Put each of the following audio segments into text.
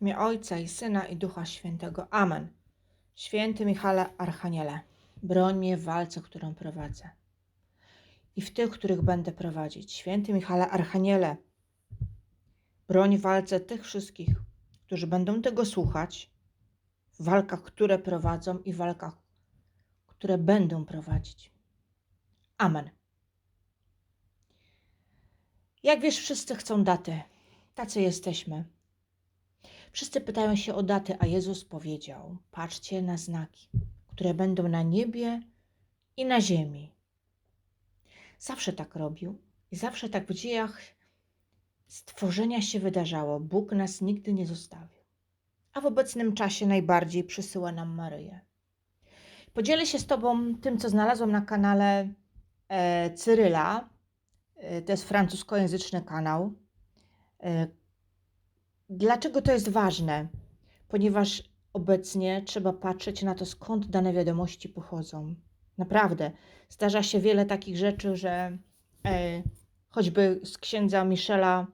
W imię Ojca i Syna i Ducha Świętego. Amen. Święty Michale Archaniele, broń mnie w walce, którą prowadzę i w tych, których będę prowadzić. Święty Michale Archaniele, broń w walce tych wszystkich, którzy będą tego słuchać, w walkach, które prowadzą i walkach, które będą prowadzić. Amen. Jak wiesz, wszyscy chcą daty. Tacy jesteśmy. Wszyscy pytają się o daty, a Jezus powiedział: Patrzcie na znaki, które będą na niebie i na ziemi. Zawsze tak robił i zawsze tak w dziejach stworzenia się wydarzało. Bóg nas nigdy nie zostawił. A w obecnym czasie najbardziej przysyła nam Maryję. Podzielę się z Tobą tym, co znalazłam na kanale e, Cyryla. E, to jest francuskojęzyczny kanał. Dlaczego to jest ważne? Ponieważ obecnie trzeba patrzeć na to, skąd dane wiadomości pochodzą. Naprawdę, zdarza się wiele takich rzeczy, że e, choćby z księdza Michela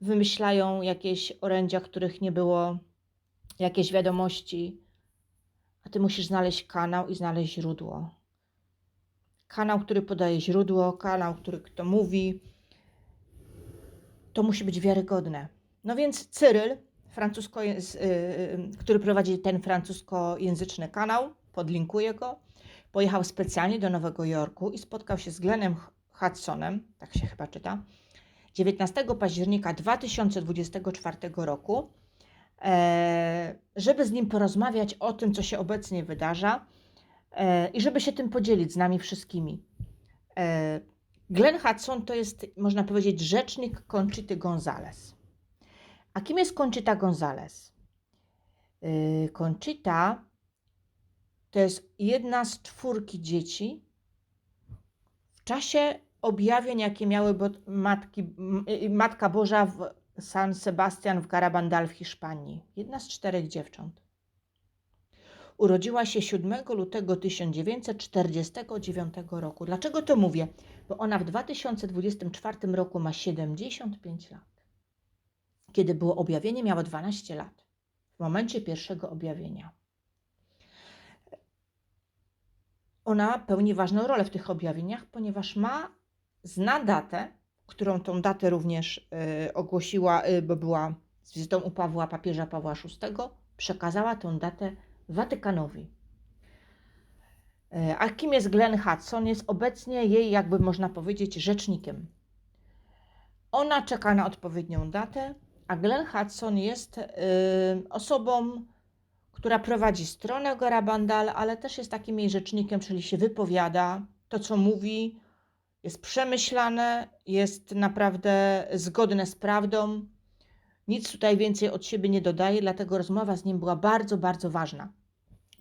wymyślają jakieś orędzia, których nie było, jakieś wiadomości, a ty musisz znaleźć kanał i znaleźć źródło. Kanał, który podaje źródło, kanał, który kto mówi, to musi być wiarygodne. No więc Cyryl, francusko, który prowadzi ten francuskojęzyczny kanał, podlinkuję go, pojechał specjalnie do Nowego Jorku i spotkał się z Glennem Hudsonem, tak się chyba czyta, 19 października 2024 roku, e, żeby z nim porozmawiać o tym, co się obecnie wydarza e, i żeby się tym podzielić z nami wszystkimi. E, Glenn Hudson to jest, można powiedzieć, rzecznik Conchity Gonzalez. A kim jest Conchita Gonzalez? Yy, Conchita to jest jedna z czwórki dzieci w czasie objawień, jakie miały matki, m- y, Matka Boża w San Sebastian w Garabandal w Hiszpanii. Jedna z czterech dziewcząt. Urodziła się 7 lutego 1949 roku. Dlaczego to mówię? Bo ona w 2024 roku ma 75 lat. Kiedy było objawienie, miała 12 lat. W momencie pierwszego objawienia. Ona pełni ważną rolę w tych objawieniach, ponieważ ma, zna datę, którą tą datę również y, ogłosiła, y, bo była z wizytą u Pawła, papieża Pawła VI, przekazała tą datę Watykanowi. Y, a kim jest Glenn Hudson? Jest obecnie jej, jakby można powiedzieć, rzecznikiem. Ona czeka na odpowiednią datę, a Glenn Hudson jest y, osobą, która prowadzi stronę Garabandal, ale też jest takim jej rzecznikiem, czyli się wypowiada. To, co mówi, jest przemyślane, jest naprawdę zgodne z prawdą. Nic tutaj więcej od siebie nie dodaje, dlatego rozmowa z nim była bardzo, bardzo ważna.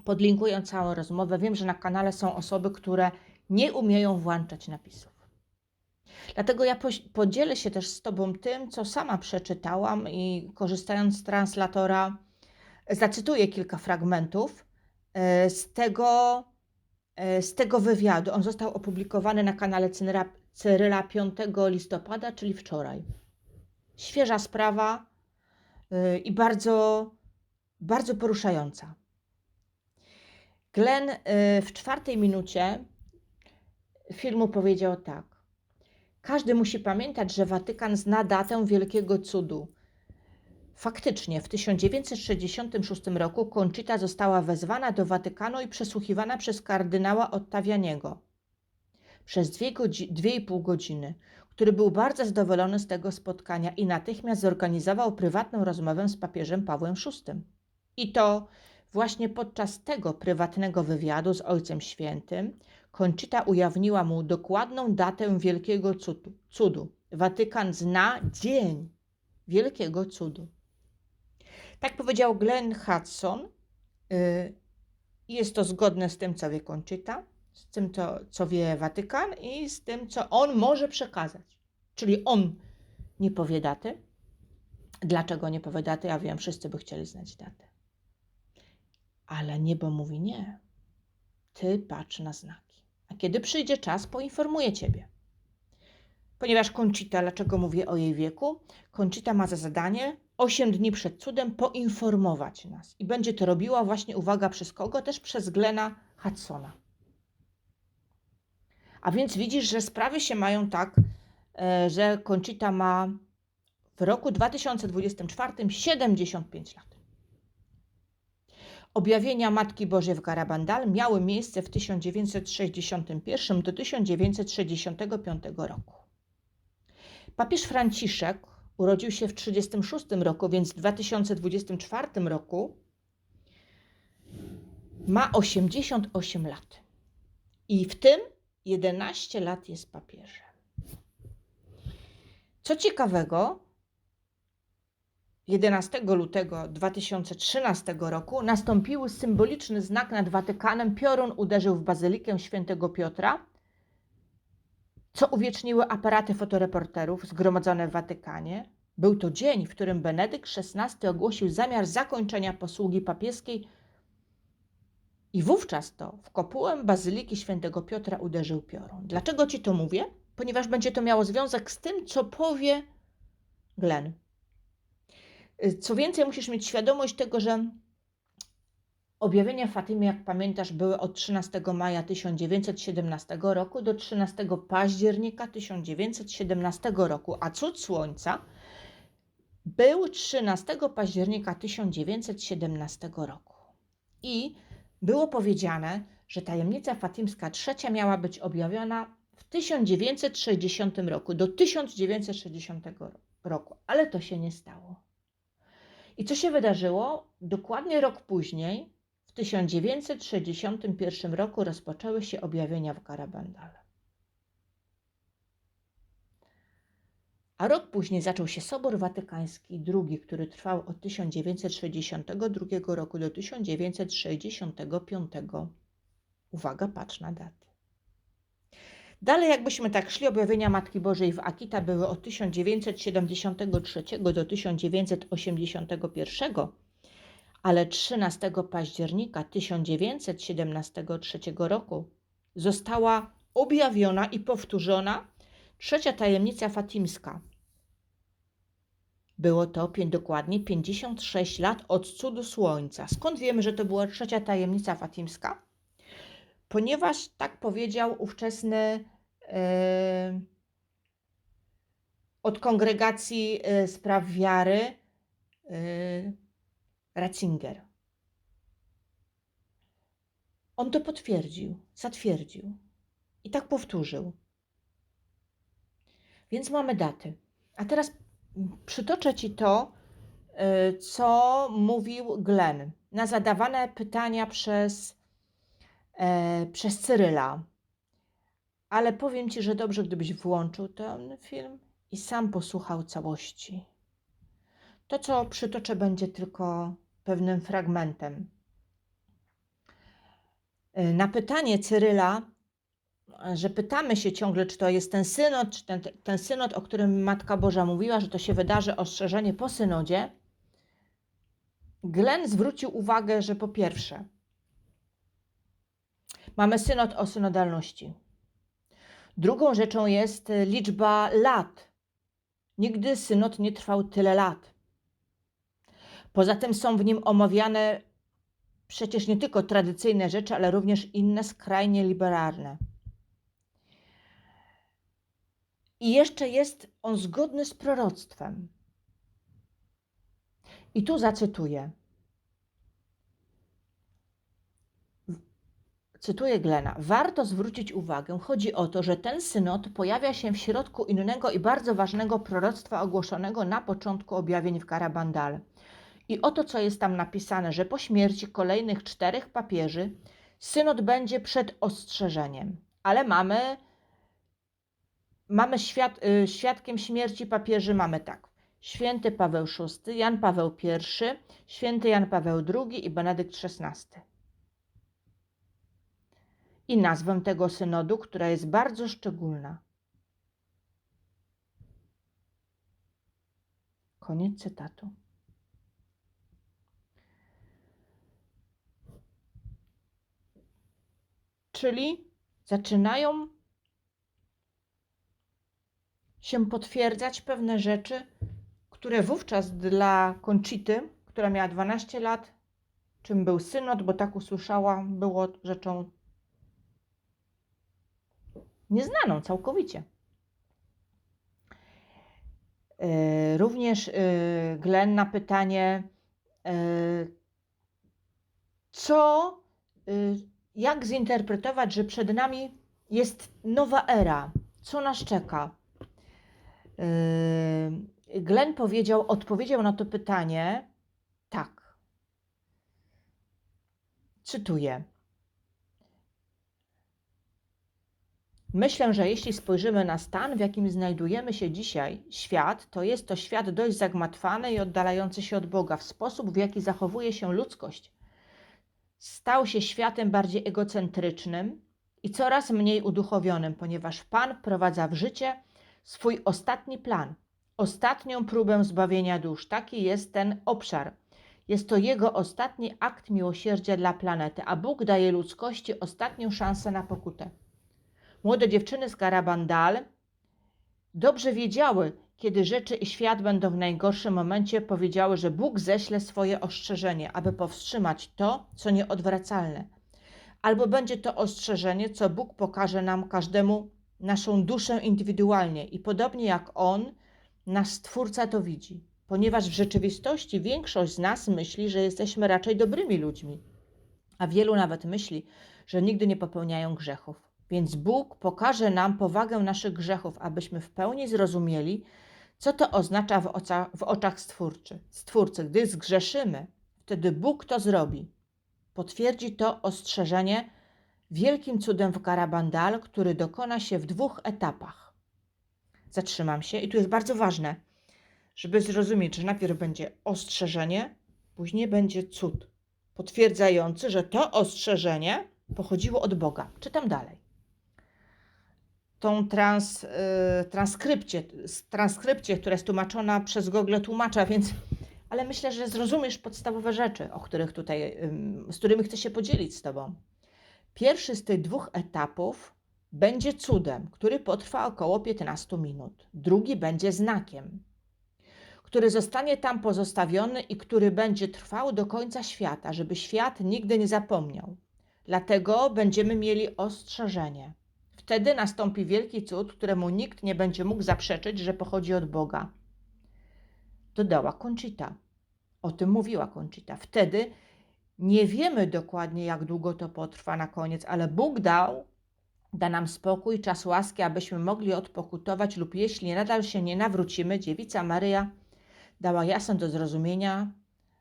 Podlinkuję całą rozmowę. Wiem, że na kanale są osoby, które nie umieją włączać napisów. Dlatego ja podzielę się też z Tobą tym, co sama przeczytałam i korzystając z translatora, zacytuję kilka fragmentów e, z tego, e, z tego wywiadu. On został opublikowany na kanale Cyryla, Cyryla 5 listopada, czyli wczoraj. Świeża sprawa e, i bardzo, bardzo poruszająca. Glenn w czwartej minucie filmu powiedział tak. Każdy musi pamiętać, że Watykan zna datę wielkiego cudu. Faktycznie, w 1966 roku Conchita została wezwana do Watykanu i przesłuchiwana przez kardynała Ottavianiego przez dwie, godzi- dwie i pół godziny, który był bardzo zadowolony z tego spotkania i natychmiast zorganizował prywatną rozmowę z papieżem Pawłem VI. I to właśnie podczas tego prywatnego wywiadu z Ojcem Świętym Conchita ujawniła mu dokładną datę wielkiego cudu. cudu. Watykan zna dzień wielkiego cudu. Tak powiedział Glenn Hudson. y, Jest to zgodne z tym, co wie Conchita, z tym, co, co wie Watykan i z tym, co on może przekazać. Czyli on nie powie daty. Dlaczego nie powie daty? Ja wiem, wszyscy by chcieli znać datę. Ale niebo mówi nie. Ty patrz na znaki. A kiedy przyjdzie czas, poinformuję ciebie. Ponieważ Conchita, dlaczego mówię o jej wieku? Conchita ma za zadanie 8 dni przed cudem poinformować nas. I będzie to robiła właśnie, uwaga, przez kogo? Też przez Glena Hudsona. A więc widzisz, że sprawy się mają tak, e, że Conchita ma w roku 2024 75 lat. Objawienia Matki Bożej w Garabandal miały miejsce w 1961 do 1965 roku. Papież Franciszek urodził się w 1936 roku, więc w 2024 roku ma 88 lat. I w tym 11 lat jest papieżem. Co ciekawego, 11 lutego 2013 roku nastąpił symboliczny znak nad Watykanem. Piorun uderzył w bazylikę świętego Piotra, co uwieczniły aparaty fotoreporterów zgromadzone w Watykanie. Był to dzień, w którym Benedykt XVI ogłosił zamiar zakończenia posługi papieskiej i wówczas to w kopułę bazyliki świętego Piotra uderzył piorun. Dlaczego ci to mówię? Ponieważ będzie to miało związek z tym, co powie Glenn. Co więcej, musisz mieć świadomość tego, że objawienia Fatimy, jak pamiętasz, były od 13 maja 1917 roku do 13 października 1917 roku, a cud słońca był 13 października 1917 roku. I było powiedziane, że tajemnica fatimska trzecia miała być objawiona w 1960 roku, do 1960 roku, ale to się nie stało. I co się wydarzyło? Dokładnie rok później, w 1961 roku, rozpoczęły się objawienia w Garabandale. A rok później zaczął się Sobór Watykański II, który trwał od 1962 roku do 1965. Uwaga, patrz na daty. Dalej, jakbyśmy tak szli, objawienia Matki Bożej w Akita były od 1973 do 1981, ale 13 października 1973 roku została objawiona i powtórzona trzecia tajemnica fatimska. Było to dokładnie 56 lat od cudu słońca. Skąd wiemy, że to była trzecia tajemnica fatimska? Ponieważ tak powiedział ówczesny e, od kongregacji e, spraw wiary e, Ratzinger. On to potwierdził, zatwierdził i tak powtórzył. Więc mamy daty. A teraz przytoczę Ci to, co mówił Glenn na zadawane pytania przez przez Cyryla. Ale powiem Ci, że dobrze, gdybyś włączył ten film i sam posłuchał całości. To, co przytoczę, będzie tylko pewnym fragmentem. E, na pytanie Cyryla, że pytamy się ciągle, czy to jest ten synod, czy ten, ten synod, o którym Matka Boża mówiła, że to się wydarzy ostrzeżenie po synodzie, Glenn zwrócił uwagę, że po pierwsze, Mamy synod o synodalności. Drugą rzeczą jest e, liczba lat. Nigdy synod nie trwał tyle lat. Poza tym są w nim omawiane przecież nie tylko tradycyjne rzeczy, ale również inne skrajnie liberalne. I jeszcze jest on zgodny z proroctwem. I tu zacytuję. Cytuję Glena, warto zwrócić uwagę, chodzi o to, że ten synod pojawia się w środku innego i bardzo ważnego proroctwa ogłoszonego na początku objawień w Karabandal. I oto, co jest tam napisane, że po śmierci kolejnych czterech papieży synod będzie przed ostrzeżeniem. Ale mamy, mamy świad, y, świadkiem śmierci papieży, mamy tak. Święty Paweł VI, Jan Paweł I, święty Jan Paweł II i Benedykt XVI i nazwę tego synodu, która jest bardzo szczególna. Koniec cytatu. Czyli zaczynają się potwierdzać pewne rzeczy, które wówczas dla Conchity, która miała 12 lat, czym był synod, bo tak usłyszała, było rzeczą nieznaną całkowicie. Yy, Również yy, Glenn na pytanie, yy, co, jak zinterpretować, że przed nami jest nowa era, co nas czeka. Glenn powiedział, odpowiedział na to pytanie tak. Cytuję. Myślę, że jeśli spojrzymy na stan, w jakim znajdujemy się dzisiaj, świat, to jest to świat dość zagmatwany i oddalający się od Boga. W sposób, w jaki zachowuje się ludzkość, stał się światem bardziej egocentrycznym i coraz mniej uduchowionym, ponieważ Pan wprowadza w życie swój ostatni plan, ostatnią próbę zbawienia dusz. Taki jest ten obszar. Jest to jego ostatni akt miłosierdzia dla planety, a Bóg daje ludzkości ostatnią szansę na pokutę. Młode dziewczyny z Garabandal dobrze wiedziały, kiedy rzeczy i świat będą w najgorszym momencie, powiedziały, że Bóg ześle swoje ostrzeżenie, aby powstrzymać to, co nieodwracalne. Albo będzie to ostrzeżenie, co Bóg pokaże nam każdemu naszą duszę indywidualnie i podobnie jak On, nasz Stwórca to widzi, ponieważ w rzeczywistości większość z nas myśli, że jesteśmy raczej dobrymi ludźmi, a wielu nawet myśli, że nigdy nie popełniają grzechów. Więc Bóg pokaże nam powagę naszych grzechów, abyśmy w pełni zrozumieli, co to oznacza w, oca, w oczach Stwórcy. Stwórcy. Gdy zgrzeszymy, wtedy Bóg to zrobi. Potwierdzi to ostrzeżenie wielkim cudem w Garabandal, który dokona się w dwóch etapach. Zatrzymam się i tu jest bardzo ważne, żeby zrozumieć, że najpierw będzie ostrzeżenie, później będzie cud potwierdzający, że to ostrzeżenie pochodziło od Boga. Czytam dalej. Tą trans, transkrypcie, transkrypcie, która jest tłumaczona przez Google tłumacza, więc ale myślę, że zrozumiesz podstawowe rzeczy, o których tutaj, z którymi chcę się podzielić z Tobą. Pierwszy z tych dwóch etapów będzie cudem, który potrwa około 15 minut. Drugi będzie znakiem, który zostanie tam pozostawiony i który będzie trwał do końca świata, żeby świat nigdy nie zapomniał. Dlatego będziemy mieli ostrzeżenie. Wtedy nastąpi wielki cud, któremu nikt nie będzie mógł zaprzeczyć, że pochodzi od Boga. Dodała Conchita. O tym mówiła Conchita. Wtedy nie wiemy dokładnie, jak długo to potrwa na koniec, ale Bóg dał, da nam spokój, czas łaski, abyśmy mogli odpokutować, lub jeśli nadal się nie nawrócimy, dziewica Maryja dała jasno do zrozumienia,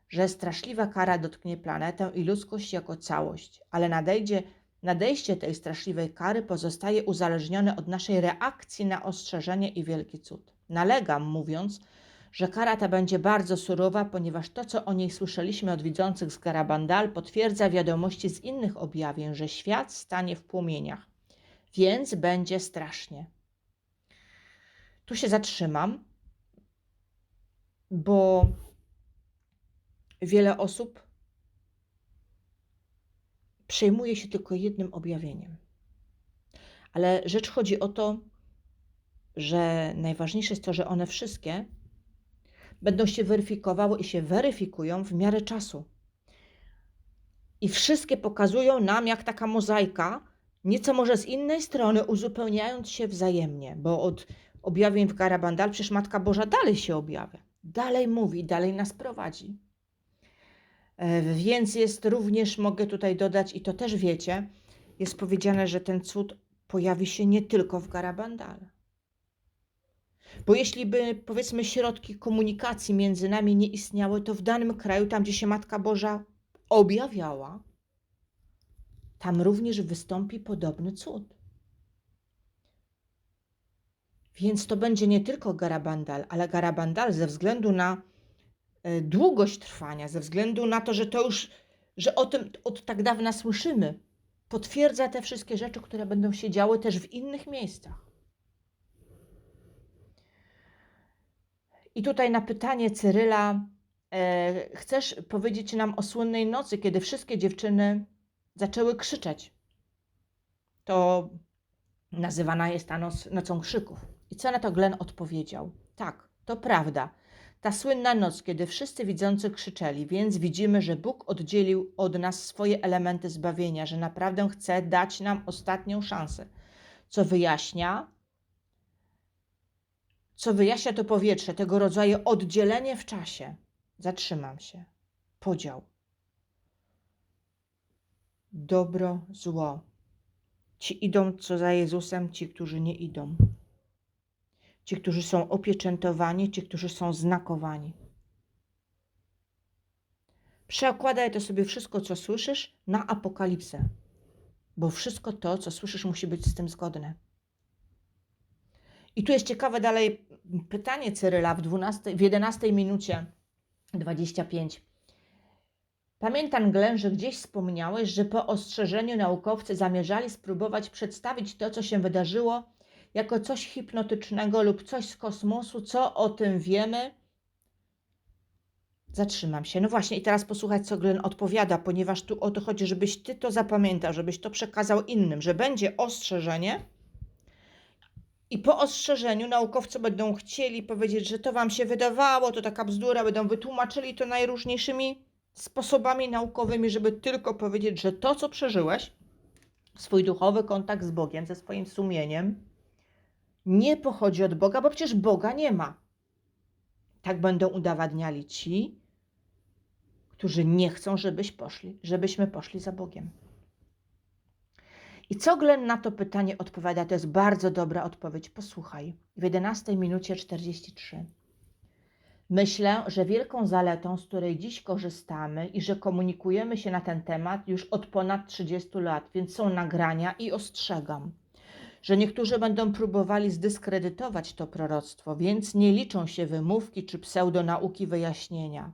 że straszliwa kara dotknie planetę i ludzkość jako całość, ale nadejdzie, nadejście tej straszliwej kary pozostaje uzależnione od naszej reakcji na ostrzeżenie i wielki cud. Nalegam, mówiąc, że kara ta będzie bardzo surowa, ponieważ to, co o niej słyszeliśmy od widzących z Garabandal, potwierdza wiadomości z innych objawień, że świat stanie w płomieniach. Więc będzie strasznie. Tu się zatrzymam, bo wiele osób przejmuje się tylko jednym objawieniem. Ale rzecz chodzi o to, że najważniejsze jest to, że one wszystkie będą się weryfikowały i się weryfikują w miarę czasu. I wszystkie pokazują nam, jak taka mozaika, nieco może z innej strony, uzupełniając się wzajemnie, bo od objawień w Garabandal przecież Matka Boża dalej się objawia, dalej mówi, dalej nas prowadzi. E, Więc jest również, mogę tutaj dodać, i to też wiecie, jest powiedziane, że ten cud pojawi się nie tylko w Garabandal. Bo jeśli by, powiedzmy, środki komunikacji między nami nie istniały, to w danym kraju, tam gdzie się Matka Boża objawiała, tam również wystąpi podobny cud. Więc to będzie nie tylko Garabandal, ale Garabandal ze względu na długość trwania, ze względu na to, że to już, że o tym od tak dawna słyszymy, potwierdza te wszystkie rzeczy, które będą się działy też w innych miejscach. I tutaj na pytanie Cyryla, e, chcesz powiedzieć nam o słynnej nocy, kiedy wszystkie dziewczyny zaczęły krzyczeć. To nazywana jest ta noc nocą krzyków. I co na to Glenn odpowiedział? Tak, to prawda. Ta słynna noc, kiedy wszyscy widzący krzyczeli, więc widzimy, że Bóg oddzielił od nas swoje elementy zbawienia, że naprawdę chce dać nam ostatnią szansę, co wyjaśnia, co wyjaśnia to powietrze, tego rodzaju oddzielenie w czasie. Zatrzymam się. Podział. Dobro, zło. Ci idą co za Jezusem, ci, którzy nie idą. Ci, którzy są opieczętowani, ci, którzy są znakowani. Przekładaj to sobie wszystko, co słyszysz, na apokalipsę, bo wszystko to, co słyszysz, musi być z tym zgodne. I tu jest ciekawe dalej pytanie Cyryla w, 12, w 11 minucie 25. Pamiętam, Glenn, że gdzieś wspomniałeś, że po ostrzeżeniu naukowcy zamierzali spróbować przedstawić to, co się wydarzyło, jako coś hipnotycznego lub coś z kosmosu. Co o tym wiemy? Zatrzymam się. No właśnie, i teraz posłuchać, co Glenn odpowiada, ponieważ tu o to chodzi, żebyś ty to zapamiętał, żebyś to przekazał innym, że będzie ostrzeżenie. I po ostrzeżeniu naukowcy będą chcieli powiedzieć, że to wam się wydawało, to taka bzdura, będą wytłumaczyli to najróżniejszymi sposobami naukowymi, żeby tylko powiedzieć, że to, co przeżyłeś, swój duchowy kontakt z Bogiem, ze swoim sumieniem, nie pochodzi od Boga, bo przecież Boga nie ma. Tak będą udowadniali ci, którzy nie chcą, żebyś poszli, żebyśmy poszli za Bogiem. I co Glenn na to pytanie odpowiada? To jest bardzo dobra odpowiedź. Posłuchaj. W 11 minucie 43. Myślę, że wielką zaletą, z której dziś korzystamy i że komunikujemy się na ten temat już od ponad 30 lat, więc są nagrania i ostrzegam, że niektórzy będą próbowali zdyskredytować to proroctwo, więc nie liczą się wymówki czy pseudonauki wyjaśnienia.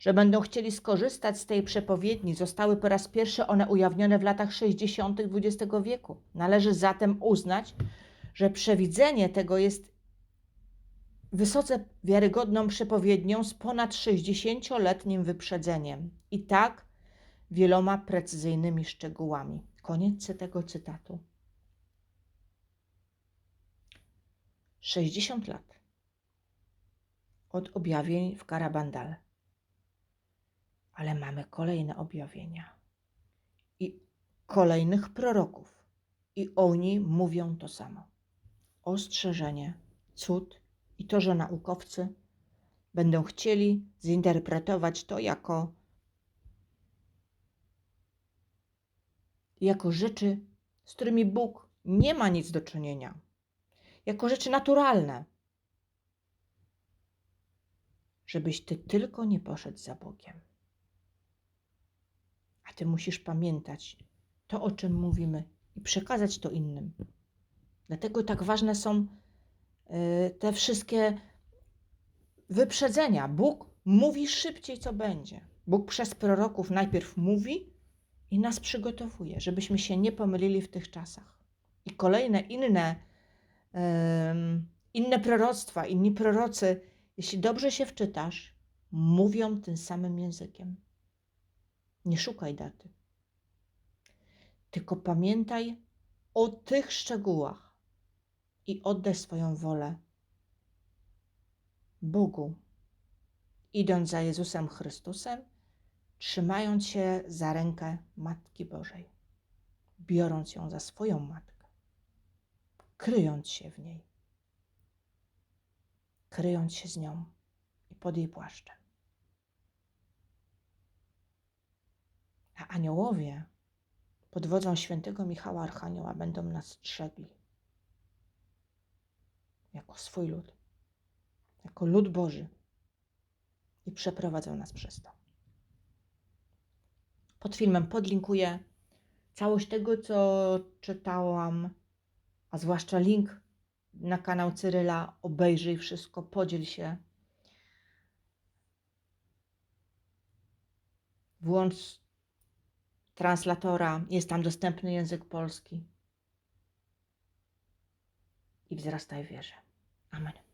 Że będą chcieli skorzystać z tej przepowiedni, zostały po raz pierwszy one ujawnione w latach 60. XX wieku. Należy zatem uznać, że przewidzenie tego jest wysoce wiarygodną przepowiednią z ponad 60-letnim wyprzedzeniem i tak wieloma precyzyjnymi szczegółami. Koniec tego cytatu. 60 lat od objawień w Karabandal. Ale mamy kolejne objawienia i kolejnych proroków, i oni mówią to samo. Ostrzeżenie, cud i to, że naukowcy będą chcieli zinterpretować to jako, jako rzeczy, z którymi Bóg nie ma nic do czynienia, jako rzeczy naturalne. Żebyś ty tylko nie poszedł za Bogiem. A ty musisz pamiętać to, o czym mówimy i przekazać to innym. Dlatego tak ważne są y, te wszystkie wyprzedzenia. Bóg mówi szybciej, co będzie. Bóg przez proroków najpierw mówi i nas przygotowuje, żebyśmy się nie pomylili w tych czasach. I kolejne inne, inne proroctwa, inni prorocy, jeśli dobrze się wczytasz, mówią tym samym językiem. Nie szukaj daty. Tylko pamiętaj o tych szczegółach i oddaj swoją wolę Bogu, idąc za Jezusem Chrystusem, trzymając się za rękę Matki Bożej, biorąc ją za swoją matkę, kryjąc się w niej, kryjąc się z nią i pod jej płaszczem. A aniołowie pod wodzą świętego Michała Archanioła będą nas strzegli. Jako swój lud, jako lud Boży. I przeprowadzą nas przez to. Pod filmem podlinkuję całość tego, co czytałam, a zwłaszcza link na kanał Cyryla. Obejrzyj wszystko, podziel się. Włącz translatora, jest tam dostępny język polski. I wzrastaj wierze. Amen.